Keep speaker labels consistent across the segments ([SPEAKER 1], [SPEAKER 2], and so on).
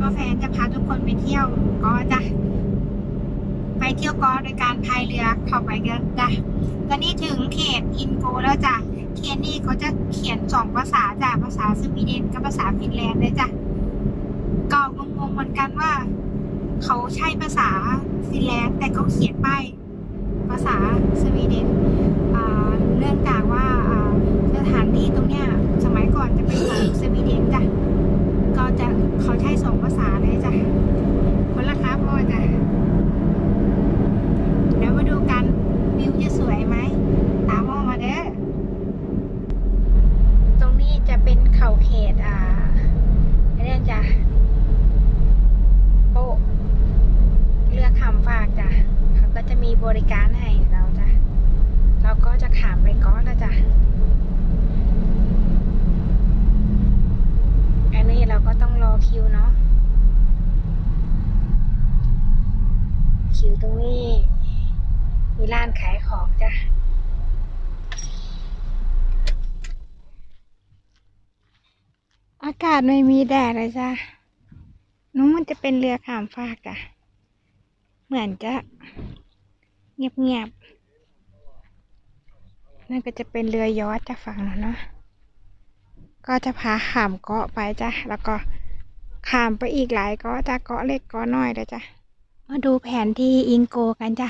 [SPEAKER 1] ก็แฟนจะพาทุกคนไปเที่ยวก็จะไปเที่ยวก็โดยการพายเรือเข้าไปกันจ้ะตอนนี้ถึงเขตอินโกแล้วจ้ะเขตนี้เขาจะเขียนสองภาษาจ้ะภาษาสวีเดนกับภาษาฟินแลนด์เลยจ้ะก็งงๆเหมือนกันว่า เขาใช้ภาษาฟินแลนด์แต่เขาเขียนป้ายภาษาสวีเดนเนื่องจากว่าสถานที่ตรงเนี้ยสมัยก่อนจะเป็นของสวีเดนจ้ะ ก็จะเขาใช้สองภาษาเลยจ้ะคนละครับพ่อจ้ะเดี๋ยวมาดูกันวิวจะสวยไหม ตามพ่อมาเด้อ ตรงนี้จะเป็นเขาเขตอ่าไอ้นี่จ้ะโป๊ะเรือขามฝากจ้ะ เขาก็จะมีบริการให้เราจ้ะ เราก็จะขามไปก้อนแล้วจ้ะ อันนี้เราก็ต้องรอคิวเนาะ คิวตรงนี้ มีร้านขายของจ้ะ อากาศไม่มีแดดเลยจ้ะนู้นมันจะเป็นเรือข้ามฟากจ้ะเหมือนจะ เงียบๆ นั่นก็จะเป็นเรือยอชต์จากฝั่งนู้นเนาะ ก็จะพาข้ามเกาะไปจ้ะ แล้วก็ข้ามไปอีกหลายเกาะจะเกาะเล็กเกาะน้อยเลยจ้ะ มาดูแผนที่อิงโกกันจ้ะ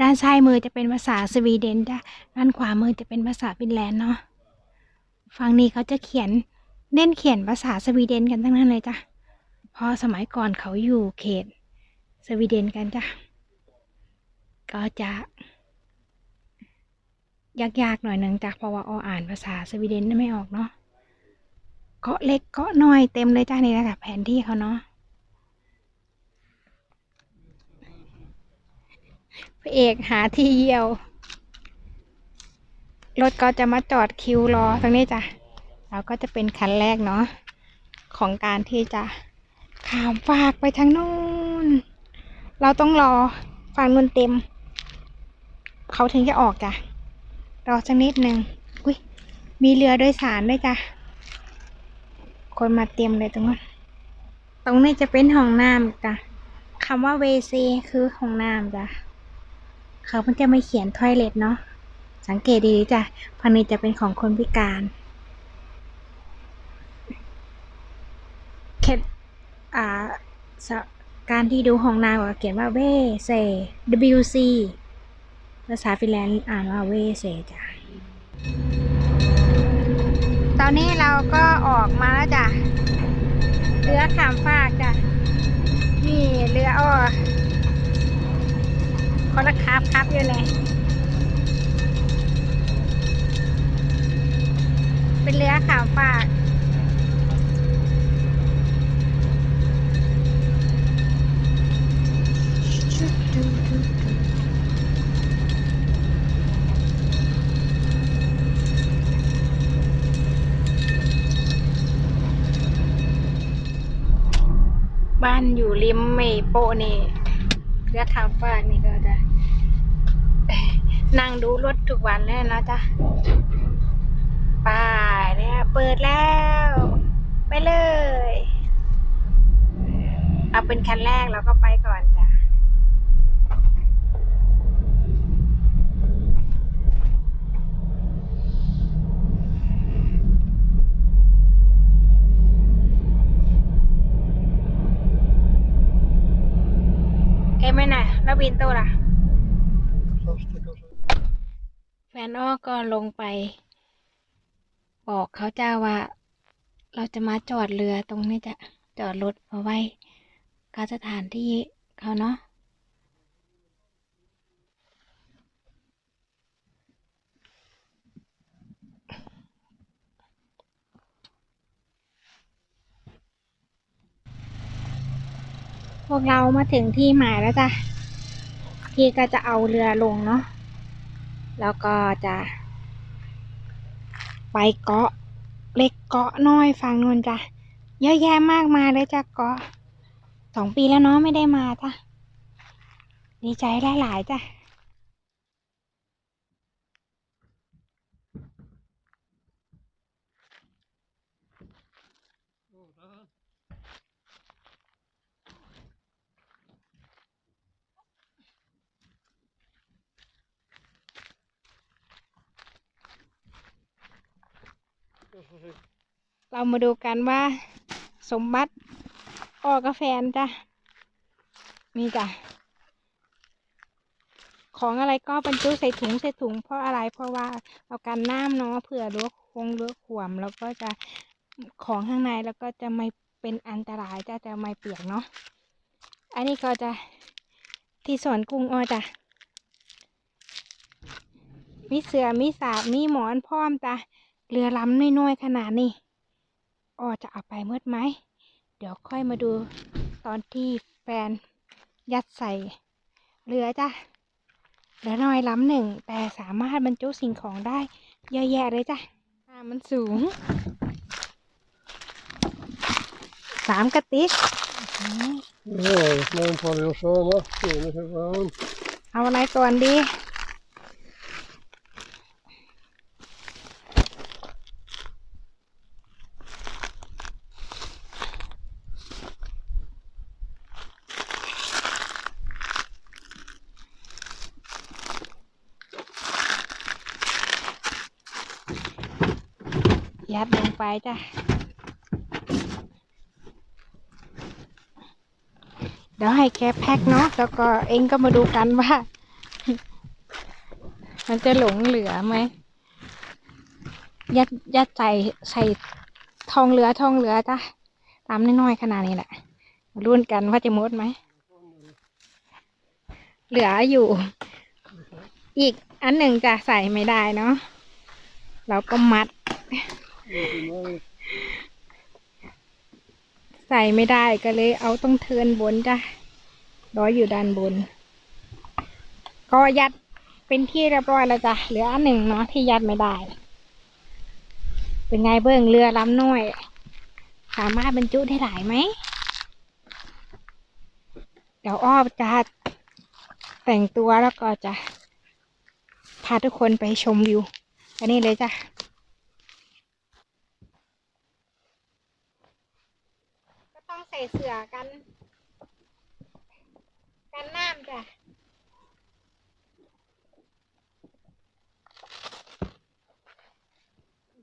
[SPEAKER 1] ด้านซ้ายมือจะเป็นภาษาสวีเดนจ้ะ ด้านขวามือจะเป็นภาษาฟินแลนด์เนาะ ฝั่งนี้เขาจะเขียนเน้นเขียนภาษาสวีเดนกันทั้งนั้นเลยจ้ะเพราะสมัยก่อนเขาอยู่เขตสวีเดนกันจ้ะ ก็จะยากๆหน่อยหนึ่งจ้ะเพราะว่าอออ่านภาษาสวีเดนไม่ออกเนาะเกาะเล็กเกาะน้อยเต็มเลยจ้านี่นะคะแผนที่เขาเนาะพระเอกหาที่เยี่ยว รถก็จะมาจอดคิวรอตรงนี้จ้ะเราก็จะเป็นคันแรกเนาะของการที่จะข้ามฝากไปทางนู้นเราต้องรอฝั่งนู้นเต็ม เขาถึงจะออกจ้ะรอสักนิดหนึ่งอุ้ยมีเรือโดยสารด้วยจ้ะคนมาเตรียมเลยตรงนั้นตรงนี้จะเป็นห้องน้ำจ้ะคำว่าเวซีคือห้องน้ำจ้ะเขามันจะไม่เขียนทอยเล็ตเนาะ สังเกตดีๆจ้ะพันนี้จะเป็นของคนพิการเคล็ดอ่าสะการที่ดูห้องน้ำก็เขียนว่าเวเซ WC ภาษาฟินแลนด์อ่านว่าเวเซจ้ะตอนนี้เราก็ออกมาแล้วจ้ะ เรือขามฟากจ้ะ นี่เรืออ้อคนละครับครับอยู่เลย เป็นเรือขามฟากบ้านอยู่ริมเมโปนี่เรือทางฟ้ากนี่ก็จะนั่งดูรถทุกวันเลยนะจ๊ะ เปิดแล้ว ไปเลย เอาเป็นคันแรกแล้วก็ไปก่อนจ้ะเอ้ยไม่น่ะแล้วบินโตล่ะ แฟนอ้อก็ลงไป บอกเขาเจ้าว่า เราจะมาจอดเรือตรงนี้จะจอดรถเอาไว้กาสถานที่เขาเนาะพวกเรามาถึงที่หมายแล้วจ้ะ พี่ก็จะเอาเรือลงเนาะ แล้วก็จะ ไปเกาะเล็กเกาะน้อยฝั่งนู้นจ้ะเยอะแยะมากมายเลยจ้ะเกาะสองปีแล้วเนาะไม่ได้มาจ้ะดีใจหลายๆจ้ะ เรามาดูกันว่าสมบัติออกกาแฟนจ้ะนี่จ้ะของอะไรก็บรรจุใส่ถุงใส่ถุงเพราะอะไรเพราะว่าเอากันน้ำเนาะเผื่อลวกคงลวกขวมแล้วก็จะของข้างในแล้วก็จะไม่เป็นอันตรายจะจะไม่เปียกเนาะอันนี้ก็จะที่สวนกุ้งอ้อจ้ะมีเสือมีสาบมีหมอนพร้อมจ้ะเรือลำน้อยๆขนาดนี้ อ้อจะเอาไปเมื่อไหม เดี๋ยวค่อยมาดูตอนที่แฟนยัดใส่เรือจ้ะเหลือน้อยล้ำหนึ่ง แต่สามารถบรรจุสิ่งของได้เยอะแยะเลยจ้ะอ่ามันสูง สามกระติกอืม
[SPEAKER 2] Ja, man får ju såna. Skåne för fan.
[SPEAKER 1] เอาอะไรก่อนดี ยัดลงไปจ้ะเดี๋ยวให้แกแพ็คเนาะแล้วก็เองก็มาดูกันว่า มันจะหลงเหลือไหมยัดยัดใส่ใส่ทองเหลือทองเหลือจ้ะตามน้อยๆขนาดนี้แหละมาลุ้นกันว่าจะมดไหมเหลืออยู่ อีกอันหนึ่งจะใส่ไม่ได้เนาะเราก็มัด ใส่ไม่ได้ก็เลยเอาต้องเทินบนจ้ะร้อยอยู่ด้านบน ก็ยัดเป็นที่เรียบร้อยแล้วจ้ะเหลืออันหนึ่งเนาะที่ยัดไม่ได้ เป็นไงเบิ้งเรือลำน้อย สามารถบรรจุได้หลายไหม เดี๋ยวอ้อจะแต่งตัวแล้วก็จะพาทุกคนไปชมวิวอันนี้เลยจ้ะ ก็ต้อง ใส่เสื้อกัน กันน้ำจ้ะ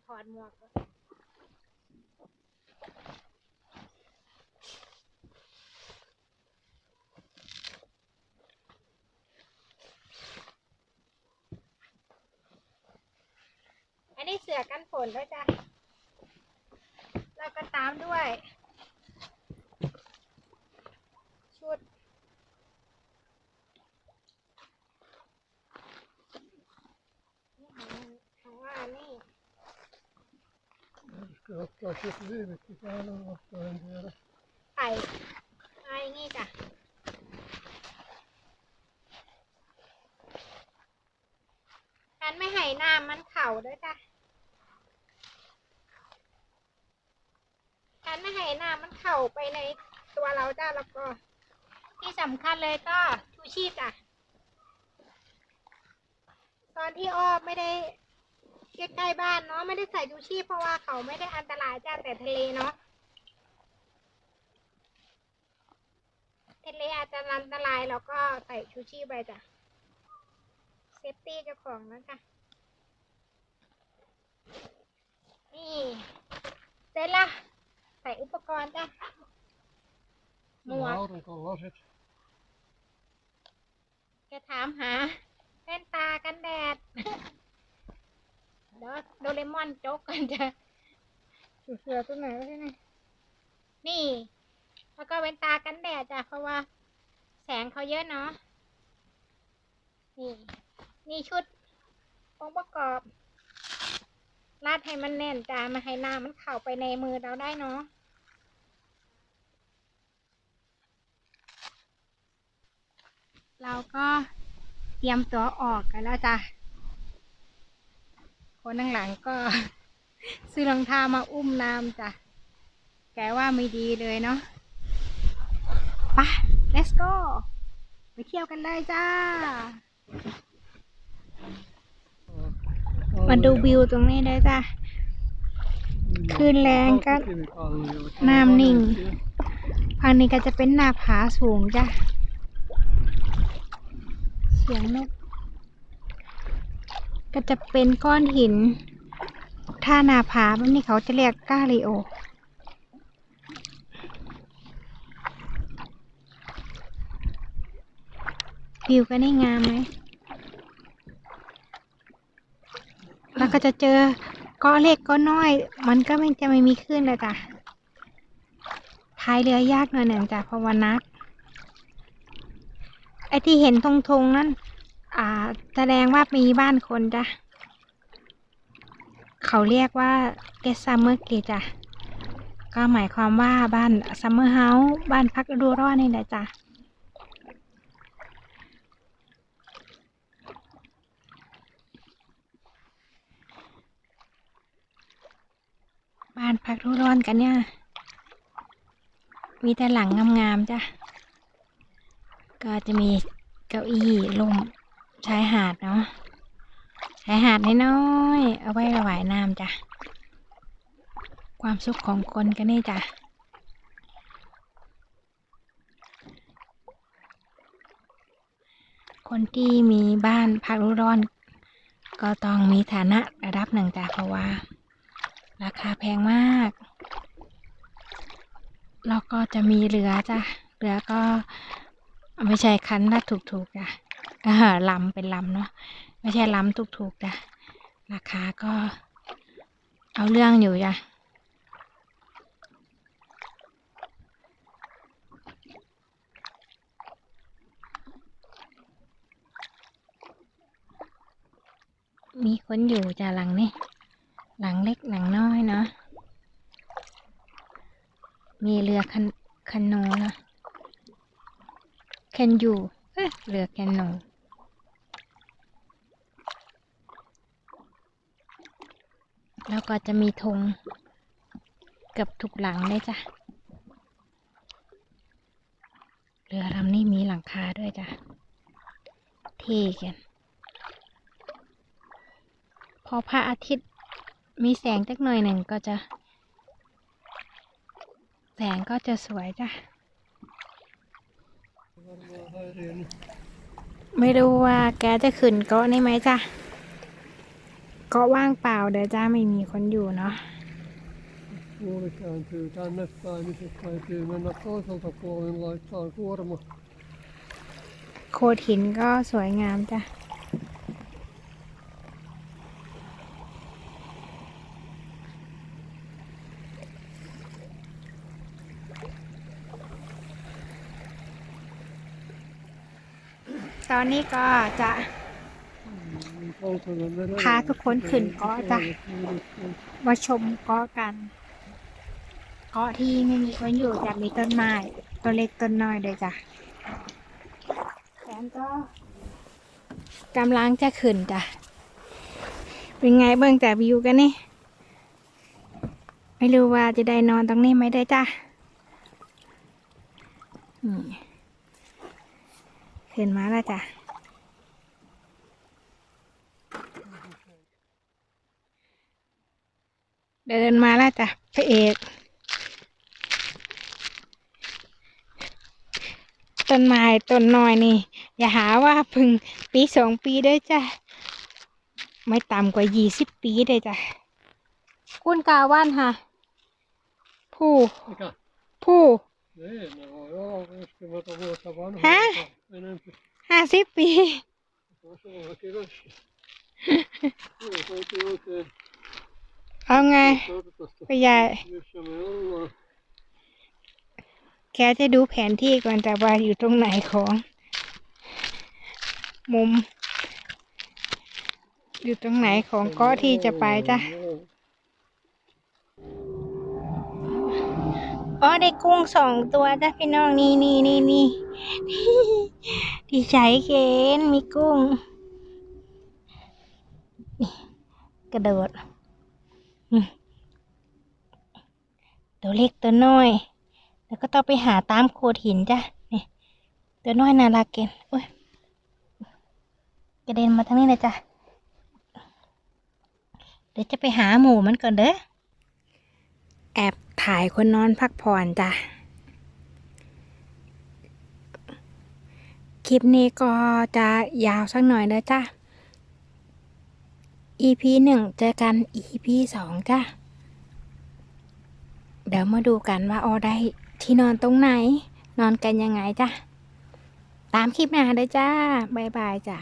[SPEAKER 1] ถอดหมวกอนอันนี้เสือกันฝนด้วยจ้ะ แล้วก็ตามด้วย ชุด นี่ของของว่านี่
[SPEAKER 2] Skrattar sitt livet i fan och vad ska han göra?
[SPEAKER 1] ไข่ไอ้งี้จ้ะการไม่ให้น้ำมันเข่าด้วยจ้ะการไม่ให้น้ำมันเข่าไปในตัวเราจ้ะแล้วก็ ที่สำคัญเลยก็ชูชีพจ้ะตอนที่อ้อไม่ได้ ใกล้ๆบ้านเนาะไม่ได้ใส่ชูชีพเพราะว่าเขาไม่ได้อันตรายจ้ะแต่ทะเลเนาะทะเลอาจจะอันตรายแล้วก็ใส่ชูชีพไปจ้ะเซฟตี้เจ้าของแล้วจ้ะนี่เสร็จละใส่อุปกรณ์จ้ะหมวก
[SPEAKER 2] Lauren kollar sitt.
[SPEAKER 1] จะถามหาแว่นตากันแดด เดี๋ยวโดเร มอนโจกกันจะเสือตัวไหนวะเนี่ยนี่ แล้วก็แว่นตากันแดดจ้ะเพราะว่า แสงเขาเยอะเนาะนี่นี่ชุดองค์ประกอบลาดให้มันแน่นจ้าไมาให้น้ำมันเข้าไปในมือเราได้เนาะเราก็เตรียมตัวออกกันแล้วจ้ะ คนข้างหลังก็ซื้อรองเท้ามาอุ้มน้ำจ้ะ แกว่าไม่ดีเลยเนาะไป let's go ไปเที่ยวกันเลยจ้า มาดูวิวตรงนี้ได้จ้ะคลื่นแรงก็น้ำนิ่งฝั่งนี้ก็จะเป็นหน้าผาสูงจ้ะ เสียงนก ก็จะเป็นก้อนหินถ้านาผาแบบนี้เขาจะเรียกกาลิโอ วิวก็ได้งามไหม แล้วก็จะเจอก้อนเล็กก้อนน้อย มันก็ไม่จะไม่มีคลื่นเลยจ้ะพายเรือยากหน่อยหนึ่งจ้ะเพราะว่านัก ไอที่เห็นธงธงๆนั้น อ่า แสดงว่ามีบ้านคนจ้ะ เขาเรียกว่าเกสซัมเมอร์เกจ้ะ ก็หมายความว่าบ้านซัมเมอร์เฮาส์บ้านพักฤดูร้อนนี่แหละจ้ะบ้านพักฤดูร้อนกันเนี่ย มีแต่หลังงามๆจ้ะ ก็จะมีเก้าอี้ลม ชายหาดเนาะชายหาดน้อยๆเอาไว้ระบายน้ำจ้ะ ความสุขของคนกันนี่จ้ะคนที่มีบ้านพักร้อน ก็ต้องมีฐานะระดับหนึ่งจ้ะเพราะว่า ราคาแพงมากแล้วก็จะมีเรือจ้ะเรือก็ไม่ใช่คันละถูกๆจ้ะ ลำเป็นลำเนาะไม่ใช่ลำถูกๆจ้ะราคาก็เอาเรื่องอยู่จ้ะมีคนอยู่จ้ะหลังนี้หลังเล็กหลังน้อยเนาะมีเรือคันคันโนนะแคนยูเอ้เรือแคนโน แล้วก็จะมีธงเกับทุกหลังเลยจ้ะ เรือลำนี้มีหลังคาด้วยจ้ะ เท่กันพอพระอาทิตย์มีแสงจักหน่อยหนึ่งก็จะ แสงก็จะสวยจ้ะ ไม่รู้ว่าแกจะขึ้นเกาะนี่ไหมจ้ะ กาะว่างเปล่าเดี๋ยวจ้าไม่มีคนอยู่เนาะ
[SPEAKER 2] Tuuli kääntyy tänne päin, niin se täytyy mennä toiselta puolen laittaa kuorma.
[SPEAKER 1] โขดหินก็สวยงามจ้ะ ตอนนี้ก็จะ
[SPEAKER 2] Poltava merellä.
[SPEAKER 1] พาทุกคนขึ้นเกาะจ้ะมาชมเกาะกันเกาะที่ไม่มีคนอยู่จะมีต้นไม้ต้นเล็กต้นน้อยเลยจ้ะแฟนก็กำลังจะขึ้นจ้ะ เป็นไงเบิ่งแต่วิวกันนี่ ไม่รู้ว่าจะได้นอนตรงนี้ไหมได้จ้ะนี่ขึ้นมาแล้วจ้ะ เดินมาแล้วจ้ะพระเอกต้นไม้ต้นน้อยนี่ อย่าหาว่าเพึ่งปีสองปีเด้จ้ะ ไม่ต่ำกว่ายี่สิบปีเลยจ้ะคุณกาว่านค่ะ ผู้ ผู้
[SPEAKER 2] Niin, ne voi olla 50 vuotta vanhoja.
[SPEAKER 1] Häh?
[SPEAKER 2] Enempi.
[SPEAKER 1] ห้าสิบปี เอาไง
[SPEAKER 2] kartasta,
[SPEAKER 1] ไปใหญ่แกจะดูแผนที่ก่อนแต่ว่าอยู่ตรงไหนของ มุม อยู่ตรงไหนของเกาะที่จะไปจ้ะอ๋อได้กุ้งสองตัวจ้ะพี่น้องนี่นี่นี่นี่ดีใจเกนมีกุ้งนี่กระโดด ตัวเล็กตัวน้อย แล้วก็ต้องไปหาตามโขดหินจ้ะนี่ตัวน้อยน่ารักเกนโอ้ยกระเด็นมาทางนี้เลยจ้ะเดี๋ยวจะไปหาหมูมันก่อนเด้อแอบถ่ายคนนอนพักผ่อนจ้ะคลิปนี้ก็จะยาวสักหน่อยเลยจ้ะ EP หนึ่งเจอกัน EP สองจ้ะ เดี๋ยวมาดูกันว่าออได้ที่นอนตรงไหน นอนกันยังไงจ้ะ ตามคลิปหน้าเลยจ้า บ๊ายบายจ้ะ